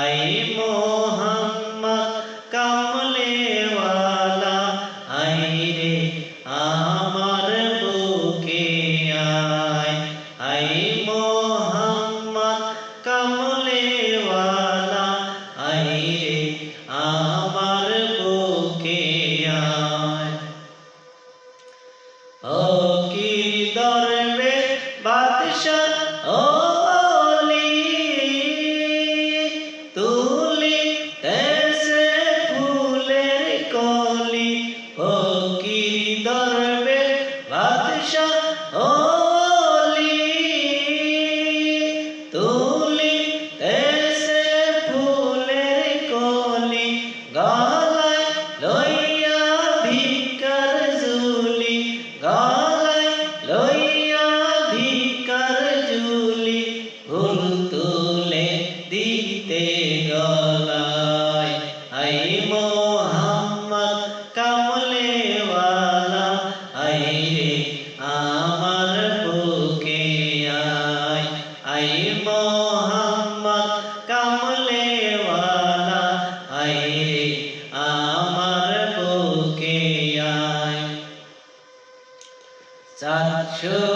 I Mohammad কামলেওয়ালা, I আমার বুকে I Mohammad কামলেওয়ালা, I আমার বুকে ও কি দরবে বাদশাহ, ও গলায় আই মোহাম্মদ বুকে আয়। আই রে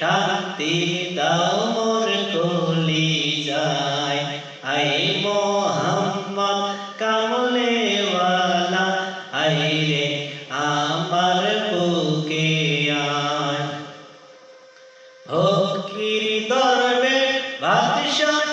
শান্তি দাও, মোর কলি যায়। আই মোহাম্মদ কামলেওয়ালা, আই রে আমার বুকে আয়। ভক্তির দরবে বাদশাহ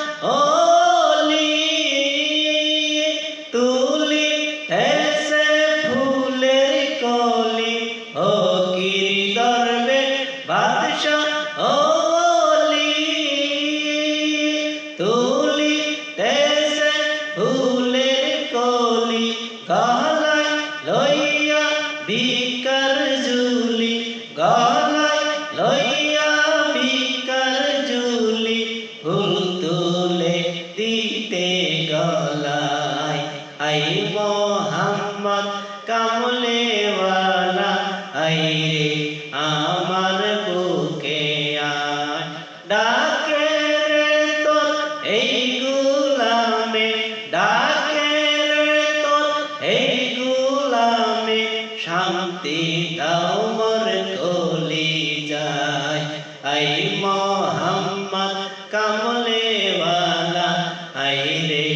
তুলি এসে ফুলের কলি, গলায় লইয়া বিকার জুলি গলায় লইয়া বিকার জুলি ফুল তুলে দিতে গলায় আই এই গুলামে শান্তি দাও মর যায় আই মোহাম্মদ কামলে ওয়ালা আই রে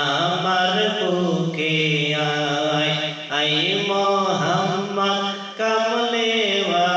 আমার বুকে আয়। আই মোহাম্মদ কামলে ওয়ালা